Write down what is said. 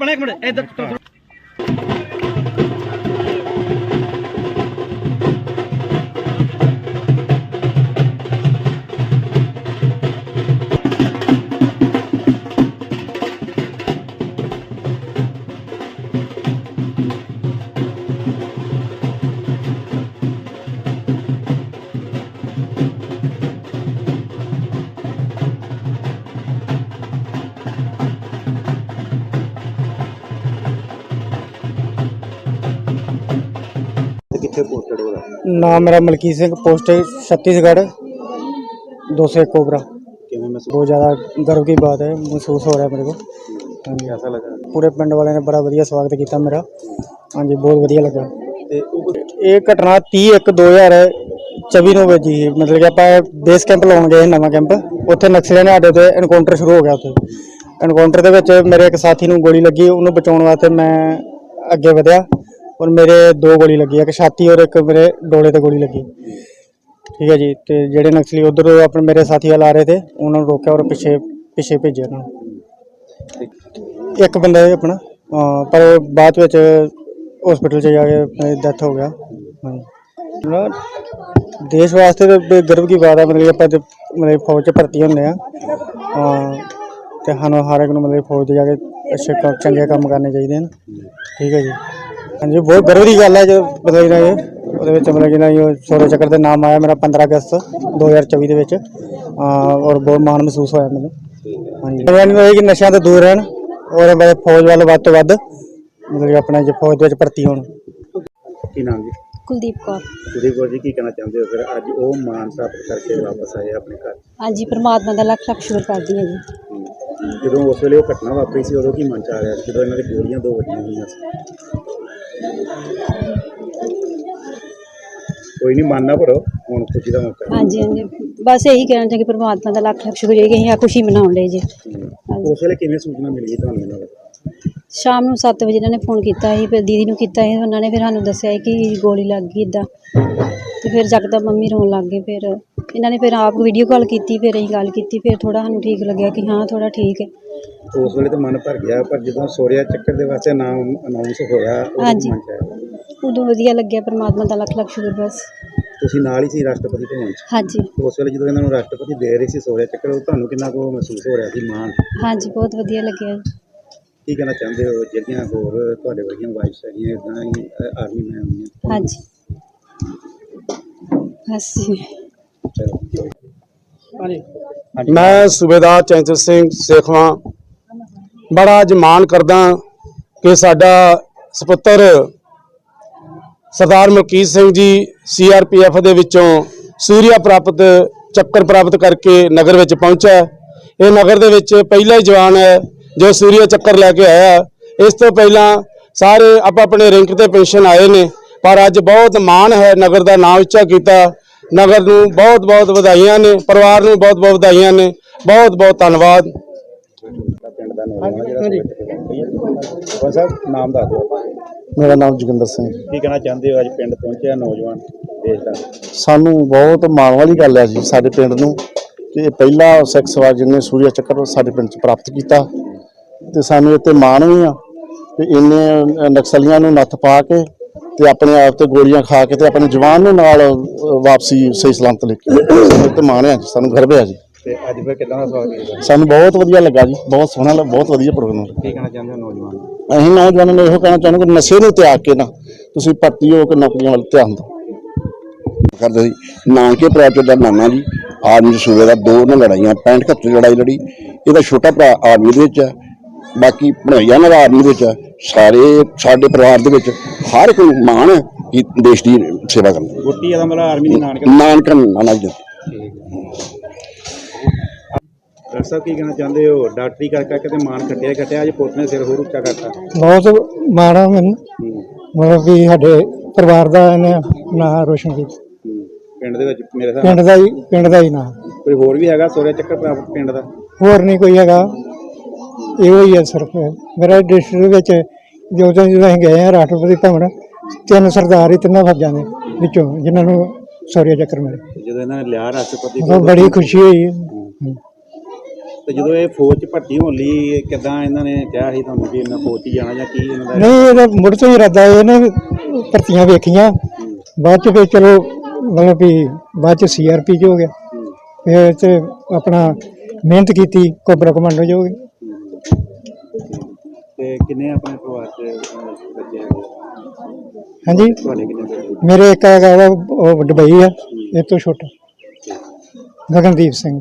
ਬਣਾ ਇੱਕ ਮਿੰਟ ਇੱਧਰ ਕਿੱਥੇ ਪੋਸਟਡ ਹੋ ਰਹਾ ਨਾਮ ਮੇਰਾ ਮਲਕੀਤ ਸਿੰਘ ਪੋਸਟ ਛੱਤੀਸਗੜ੍ਹ 201 ਕੋਬਰਾ। ਕਿਵੇਂ ਮਹਿਸੂਸ ਬਹੁਤ ਜ਼ਿਆਦਾ ਗਰਵ ਦੀ ਬਾਤ ਹੈ ਮਹਿਸੂਸ ਹੋ ਰਿਹਾ ਮੇਰੇ ਕੋ ਪੂਰੇ ਪਿੰਡ ਵਾਲਿਆਂ ਨੇ ਬੜਾ ਵਧੀਆ ਸਵਾਗਤ ਕੀਤਾ ਮੇਰਾ। ਹਾਂਜੀ ਬਹੁਤ ਵਧੀਆ ਲੱਗਾ। ਤੇ ਉਹ ਇਹ ਘਟਨਾ 30 1 2024 ਨੂੰ ਵਜੀ ਮਤਲਬ ਕਿ ਆਪਾਂ ਬੇਸ ਕੈਂਪ ਲਾਉਣ ਗਏ ਨਵਾਂ ਕੈਂਪ ਉੱਥੇ ਨਕਸਲੀਆਂ ਨੇ ਸਾਡੇ ਤੇ ਐਨਕਾਊਂਟਰ ਸ਼ੁਰੂ ਹੋ ਗਿਆ ਉੱਥੇ। ਐਨਕਾਊਂਟਰ ਦੇ ਵਿੱਚ ਮੇਰੇ ਇੱਕ ਸਾਥੀ ਨੂੰ ਗੋਲੀ ਲੱਗੀ ਉਹਨੂੰ ਬਚਾਉਣ ਵਾਸਤੇ ਮੈਂ ਅੱਗੇ ਵਧਿਆ। ਔਰ ਮੇਰੇ ਦੋ ਗੋਲੀ ਲੱਗੀ ਇੱਕ ਛਾਤੀ ਔਰ ਇੱਕ ਮੇਰੇ ਡੋਲੇ ਤੇ ਗੋਲੀ ਲੱਗੀ। ਠੀਕ ਹੈ ਜੀ, ਤੇ ਜਿਹੜੇ ਨਕਸਲੀ ਉਧਰ ਆਪਣੇ ਮੇਰੇ ਸਾਥੀ ਵਾਲ ਆ ਰਹੇ ਤੇ ਉਹਨਾਂ ਨੂੰ ਰੋਕਿਆ ਔਰ ਪਿੱਛੇ ਪਿੱਛੇ ਭੇਜਿਆ ਉਹਨਾਂ ਨੂੰ। ਇੱਕ ਬੰਦਾ ਹੈ ਆਪਣਾ, ਅਹ ਪਰ ਬਾਅਦ ਵਿੱਚ ਹਸਪੀਟਲ 'ਚ ਜਾ ਕੇ ਡੈਥ ਹੋ ਗਿਆ। ਦੇਸ਼ ਵਾਸਤੇ ਤਾਂ ਬੇ- ਗਰਵ ਦੀ ਬਾਤ ਹੈ ਮਤਲਬ ਕਿ ਆਪਾਂ ਮਤਲਬ ਫੌਜ 'ਚ ਭਰਤੀ ਹੁੰਦੇ ਆ। ਅਹ ਤੇ ਸਾਨੂੰ ਹਰ ਇੱਕ ਨੂੰ ਮਤਲਬ ਫੌਜ 'ਚ ਜਾ ਕੇ ਅੱਛੇ ਚੰਗੇ ਕੰਮ ਕਰਨੇ ਚਾਹੀਦੇ ਨੇ ਠੀਕ ਹੈ ਜੀ। ਹਾਂਜੀ ਬਹੁਤ ਗਰਵ ਦੀ ਗੱਲ ਹੈ ਜੋ ਮਤਲਬ ਕਿ ਇਹ ਉਹਦੇ ਵਿੱਚ ਮਤਲਬ ਕਿ ਨਾ ਇਹ ਸੋਰੇ ਚੱਕਰ ਦੇ ਨਾਮ ਆਇਆ ਮੇਰਾ 15 ਅਗਸਤ 2024 ਦੇ ਵਿੱਚ। ਅਹ ਔਰ ਬਹੁਤ ਮਾਣ ਮਹਿਸੂਸ ਹੋਇਆ ਮੈਨੂੰ। ਹਾਂਜੀ। ਮੈਨੂੰ ਇਹ ਕਿ ਨਸ਼ਿਆਂ ਤੋਂ ਦੂਰ ਰਹਿਣ ਔਰ ਮੇਰੇ ਫੌਜ ਵੱਲ ਵੱਧ ਤੋਂ ਵੱਧ ਮਤਲਬ ਕਿ ਆਪਣਾ ਜੇ ਫੌਜ ਦੇ ਵਿੱਚ ਭਰਤੀ ਹੋਣ। ਕੀ ਨਾਮ ਜੀ? ਕੁਲਦੀਪ ਕੌਰ। ਸੁਦੀਪ ਕੌਰ ਜੀ ਕੀ ਕਹਿਣਾ ਚਾਹੁੰਦੇ ਹੋ? ਫਿਰ ਅੱਜ ਉਹ ਮਾਨ ਪ੍ਰਾਪਤ ਕਰਕੇ ਵਾਪਸ ਆਏ ਆਪਣੇ ਘਰ। ਹਾਂਜੀ ਪ੍ਰਮਾਤਮਾ ਦਾ ਲੱਖ ਲੱਖ ਸ਼ੁਕਰ ਕਰਦੀ ਹਾਂ ਜੀ। ਹਮ। ਜਦੋਂ ਉਸ ਵੇਲੇ ਉਹ ਘਟਨਾ ਵਾਪਰੀ ਸੀ ਉਦੋਂ ਕੀ ਮਨ ਚ ਆ ਰਿਹਾ ਸੀ? ਜਦੋਂ ਇਹਨਾਂ ਦੀ ਗੋਲੀਆਂ ਦੋ ਵੱਜੀਆਂ ਹੋਈਆਂ ਸੀ। ਕੋਈ ਨਹੀਂ ਮੰਨਣਾ ਭਰੋ ਹੁਣ ਖੁਸ਼ੀ ਦਾ ਮੌਕਾ। ਹਾਂਜੀ ਹਾਂਜੀ ਬਸ ਇਹੀ ਕਹਿਣਾ ਚਾਹੀਦਾ ਕਿ ਪ੍ਰਮਾਤਮਾ ਦਾ ਲੱਖ ਲੱਖ ਸ਼ੁਕਰ ਹੈ ਕਿ ਅਸੀਂ ਆ ਖੁਸ਼ੀ ਮਨਾਉਣ ਲਈ ਜੀ। ਉਸ ਵੇਲੇ ਕਿਵੇਂ ਸੂਚਨਾ ਮਿਲੀ ਤੁਹਾਨੂੰ ਇਹਨਾਂ ਸ਼ਾਮ ਨੂੰ 7 ਵਜੇ ਇਹਨਾਂ ਨੇ ਫੋਨ ਕੀਤਾ ਸੀ ਫਿਰ ਦੀਦੀ ਨੂੰ ਕੀਤਾ ਸੀ ਉਹਨਾਂ ਨੇ ਫਿਰ ਸਾਨੂੰ ਦੱਸਿਆ ਸੀ ਕਿ ਗੋਲੀ ਲੱਗ ਗਈ ਇਦਾਂ ਤੇ ਫਿਰ ਜਗਦਾ ਮੰਮੀ ਰੋਣ ਲੱਗ ਗਏ ਫਿਰ ਇਹਨਾਂ ਨੇ ਫਿਰ ਆਪ ਵੀਡੀਓ ਕਾਲ ਕੀਤੀ ਫਿਰ ਅਸੀਂ ਗੱਲ ਕੀਤੀ ਫਿਰ ਥੋੜਾ ਸਾਨੂੰ ਠੀਕ ਲੱਗਿਆ ਕਿ ਹਾਂ ਥੋੜਾ ਠੀਕ ਹੈ। ਉਸ ਵੇਲੇ ਤਾਂ ਮਨ ਭਰ ਗਿਆ ਪਰ ਜਦੋਂ ਸੋਰਿਆ ਚੱਕਰ ਦੇ ਵਾਸਤੇ ਨਾਮ ਅਨਾਉਂਸ ਹੋਇਆ ਉਦੋਂ ਹਾਂਜੀ। ਮਨ ਚ ਆਇਆ। ਉਦੋਂ ਵਧੀਆ ਲੱਗਿਆ ਪ੍ਰਮਾਤਮਾ ਦਾ ਲੱਖ ਲੱਖ ਸ਼ੁਕਰ ਬਸ। ਤੁਸੀਂ ਨਾਲ ਹੀ ਸੀ ਰਾਸ਼ਟਰਪਤੀ ਭਵਨ ਚ? ਹਾਂਜੀ। ਉਸ ਵੇਲੇ ਜਦੋਂ ਇਹਨਾਂ ਨੂੰ ਰਾਸ਼ਟਰਪਤੀ ਦੇ ਰਹੇ ਸੀ ਸੋਰਿਆ ਚੱਕਰ ਉਦੋਂ ਤੁਹਾਨੂੰ ਕਿੰਨਾ ਕੁ ਮਹਿਸੂਸ ਹੋ ਰਿਹਾ ਸੀ ਮਾਣ? ਹਾਂਜੀ ਬਹੁਤ ਵਧੀਆ ਲੱਗਿਆ। ਜੀ। ਕੀ ਕਹਿਣਾ ਚਾਹੁੰਦੇ ਹੋ ਜਿਹੜੀਆਂ ਹੋਰ ਤੁਹਾਡੇ ਵਰਗੀਆਂ ਵਾਈਫਸ ਹੈਗੀਆਂ ਇਦਾਂ ਹੀ ਆਰਮੀ ਮੈਨ ਹੁੰਦੀਆਂ ਹਾਂਜੀ। ਬਸ ਜੀ। ਹਾਂਜੀ। ਮੈਂ ਸੂਬੇਦਾਰ ਚੈਂਚਲ ਸਿੰਘ ਸੇਖਵਾਂ। ਬੜਾ ਅੱਜ ਮਾਣ ਕਰਦਾ ਕਿ ਸਾਡਾ ਸੁਪੁੱਤਰ ਸਰਦਾਰ ਮਲਕੀਤ ਸਿੰਘ ਜੀ ਸੀਆਰਪੀਐਫ ਦੇ ਵਿੱਚੋਂ ਸੂਰਿਆ ਪ੍ਰਾਪਤ, ਚੱਕਰ ਪ੍ਰਾਪਤ ਕਰਕੇ ਨਗਰ ਵਿੱਚ ਪਹੁੰਚਿਆ ਇਹ ਨਗਰ ਦੇ ਵਿੱਚ ਪਹਿਲਾ ਹੀ ਜਵਾਨ ਹੈ ਜੋ ਸੂਰਿਆ ਚੱਕਰ ਲੈ ਕੇ ਆਇਆ ਇਸ ਤੋਂ ਪਹਿਲਾਂ ਸਾਰੇ ਆਪ ਆਪਣੇ ਰਿੰਕ ਤੇ ਪੈਨਸ਼ਨ ਆਏ ਨੇ, ਪਰ ਅੱਜ ਬਹੁਤ ਮਾਣ ਹੈ ਨਗਰ ਦਾ ਨਾਮ ਉੱਚਾ ਕੀਤਾ। ਨਗਰ ਨੂੰ ਬਹੁਤ ਬਹੁਤ ਵਧਾਈਆਂ ਨੇ ਪਰਿਵਾਰ ਨੂੰ ਬਹੁਤ ਬਹੁਤ ਵਧਾਈਆਂ ਨੇ। ਬਹੁਤ ਬਹੁਤ ਧੰਨਵਾਦ। ਪਿੰਡ ਦਾ ਨੌਜਵਾਨ ਜਿਹੜਾ ਸੋਰਿਆ ਸਾਹਿਬ ਨਾਮ ਦੱਸ ਦਿਓ। ਮੇਰਾ ਨਾਮ ਜੋਗਿੰਦਰ ਸਿੰਘ। ਕੀ ਕਹਿਣਾ ਚਾਹੁੰਦੇ ਹੋ? ਅੱਜ ਪਿੰਡ ਪਹੁੰਚਿਆ ਨੌਜਵਾਨ ਦੇਸ਼ ਦਾ। ਸਾਨੂੰ ਬਹੁਤ ਮਾਣ ਵਾਲੀ ਗੱਲ ਹੈ ਜੀ ਸਾਡੇ ਪਿੰਡ ਨੂੰ ਕਿ ਇਹ ਪਹਿਲਾ ਸਿੱਖ ਸਵਾਰ ਜਿਹਨੇ ਸੂਰਿਆ ਚੱਕਰ ਸਾਡੇ ਪਿੰਡ 'ਚ ਪ੍ਰਾਪਤ ਕੀਤਾ ਤੇ ਸਾਨੂੰ ਤੇ ਮਾਣ ਵੀ ਆ ਕਿ ਇੰਨੇ ਨਕਸਲੀਆਂ ਨੂੰ ਨੱਥ ਪਾ ਕੇ ਤੇ ਆਪਣੇ ਆਪ ਤੇ ਗੋਲੀਆਂ ਖਾ ਕੇ ਤੇ ਆਪਣੇ ਜਵਾਨ ਨੂੰ ਨਾਲ ਵਾਪਸੀ ਸਹੀ ਸਲਾਮਤ ਲੈ ਕੇ ਤੇ ਮਾਣ ਆ ਜੀ ਸਾਨੂੰ ਗਰਵ ਹੈ ਜੀ। ਤੇ ਅੱਜ ਫਿਰ ਕਿੱਦਾਂ ਦਾ ਸਵਾਗਤ ਕੀਤਾ? ਸਾਨੂੰ ਬਹੁਤ ਵਧੀਆ ਲੱਗਾ ਜੀ ਬਹੁਤ ਸੋਹਣਾ ਲੱਗਾ ਬਹੁਤ ਵਧੀਆ ਪ੍ਰੋਗਰਾਮ ਕੀ ਕਹਿਣਾ ਚਾਹੁੰਦੇ ਹੋ ਨੌਜਵਾਨ? ਅਸੀਂ ਨੌਜਵਾਨਾਂ ਨੂੰ ਇਹੋ ਕਹਿਣਾ ਚਾਹੁੰਦੇ ਕਿ ਨਸ਼ੇ ਨੂੰ ਤਿਆਗ ਕੇ ਨਾ ਤੁਸੀਂ ਭਰਤੀ ਹੋ ਕੇ ਨੌਕਰੀਆਂ ਵੱਲ ਧਿਆਨ ਦਿਓ। ਕਰਦਾ ਸੀ ਨਾਨਕੇ ਪ੍ਰਾਚੋ ਦਾ ਨਾਨਾ ਜੀ ਆਰਮੀ ਦੇ ਸੂਬੇ ਦਾ ਦੋ ਨੇ ਲੜਾਈਆਂ 65 71 ਲੜਾਈ ਲੜੀ। ਇਹਦਾ ਛੋਟਾ ਭਰਾ ਆਰਮੀ ਦੇ ਵਿੱਚ ਹੈ। ਬਾਕੀ ਭਣੋਈਆ ਨਾਲ ਆਰਮੀ ਵਿੱਚ ਸਾਰੇ ਸਾਡੇ ਪਰਿਵਾਰ ਦੇ ਵਿੱਚ ਹਰ ਇੱਕ ਨੂੰ ਮਾਣ ਹੈ ਕਿ ਦੇਸ਼ ਦੀ ਸੇਵਾ ਕਰਨਾ। ਗੁੱਟੀ ਦਾ ਮਤਲਬ ਆਰਮੀ ਦੇ ਨਾਨਕ ਨਾਨਕਾ ਨਾਨਾ ਜੀ ਦਾ। ਡਾਕਟਰ ਸਾਹਿਬ ਕੀ ਕਹਿਣਾ ਚਾਹੁੰਦੇ ਹੋ? ਡਾਕਟਰੀ ਕਰ ਕਰਕੇ ਤੇ ਮਾਨ ਖੱਟਿਆ ਖੱਟਿਆ ਅੱਜ ਪੁੱਤ ਨੇ ਸਿਰ ਹੋਰ ਉੱਚਾ ਕਰਤਾ। ਬਹੁਤ ਮਾਣਾ ਮੈਨੂੰ। ਹੂੰ, ਮਤਲਬ ਵੀ ਸਾਡੇ ਪਰਿਵਾਰ ਦਾ ਇਹਨੇ ਨਾਂ ਰੋਸ਼ਨ ਕੀਤਾ। ਪਿੰਡ ਦੇ ਵਿੱਚ ਮੇਰੇ ਨਾਲ। ਪਿੰਡ ਦਾ ਹੀ ਪਿੰਡ ਦਾ ਹੀ ਨਾਂ। ਕੋਈ ਹੋਰ ਵੀ ਹੈਗਾ? ਸੋਰਿਆ ਚੱਕਰ ਪਿੰਡ ਦਾ? ਹੋਰ ਨਹੀਂ ਕੋਈ ਹੈਗਾ। ਇਹੋ ਹੀ ਹੈ ਸਿਰਫ। ਮੇਰਾ ਡਿਸਟ੍ਰਿਕਟ ਵਿੱਚ ਜਦੋਂ ਜਦੋਂ ਅਸੀਂ ਗਏ ਆ ਰਾਸ਼ਟਰਪਤੀ ਭਵਨ ਤਿੰਨ ਸਰਦਾਰ ਹੀ ਤਿੰਨਾਂ ਫੌਜਾਂ ਦੇ ਵਿੱਚੋਂ ਜਿਨ੍ਹਾਂ ਨੂੰ ਸੌਰਿਆ ਚੱਕਰ ਮਿਲੇ ਜਦੋਂ ਇਹਨਾਂ ਨੇ ਲਿਆ ਰਾਸ਼ਟਰਪਤੀ ਉਹ ਬੜੀ ਖੁਸ਼ੀ ਹੋਈ। ਹੈ। ਤੇ ਜਦੋਂ ਇਹ ਫੌਜ 'ਚ ਭਰਤੀ ਹੋਣ ਲਈ ਕਿਦਾਂ ਇਹਨਾਂ ਨੇ ਕਿਹਾ ਸੀ ਤੁਹਾਨੂੰ ਕਿ ਇਹਨਾਂ ਫੌਜ 'ਚ ਜਾਣਾ ਜਾਂ ਕੀ ਇਹਨਾਂ ਦਾ ਨਹੀਂ ਇਹਦਾ ਮੁੜ ਤੋਂ ਹੀ ਇਰਾਦਾ ਇਹਨੇ ਭਰਤੀਆਂ ਵੇਖੀਆਂ। ਬਾਅਦ ਚ ਫਿਰ ਚਲੋ ਮਤਲਬ ਵੀ ਬਾਅਦ ਚ ਸੀਆਰਪੀ ਚ ਹੋ ਗਿਆ। ਫਿਰ ਤੇ ਆਪਣਾ ਮਿਹਨਤ ਕੀਤੀ ਕੋਬਰਾ ਕਮਾਂਡੋ ਚ ਹੋ ਗਿਆ ਤੇ ਕਿੰਨੇ ਆਪਣੇ ਪਰਿਵਾਰ 'ਚ ਅਹ, ਬੱਚੇ ਹੈਗੇ ਹਾਂਜੀ। ਤੁਹਾਡੇ ਕਿੰਨੇ ਬੱਚੇ? ਮੇਰੇ ਇੱਕ ਹੈਗਾ ਵਾ, ਉਹ ਦੁਬਈ ਆ ਇਹ ਤੋਂ ਛੋਟਾ। ਗਗਨਦੀਪ ਸਿੰਘ।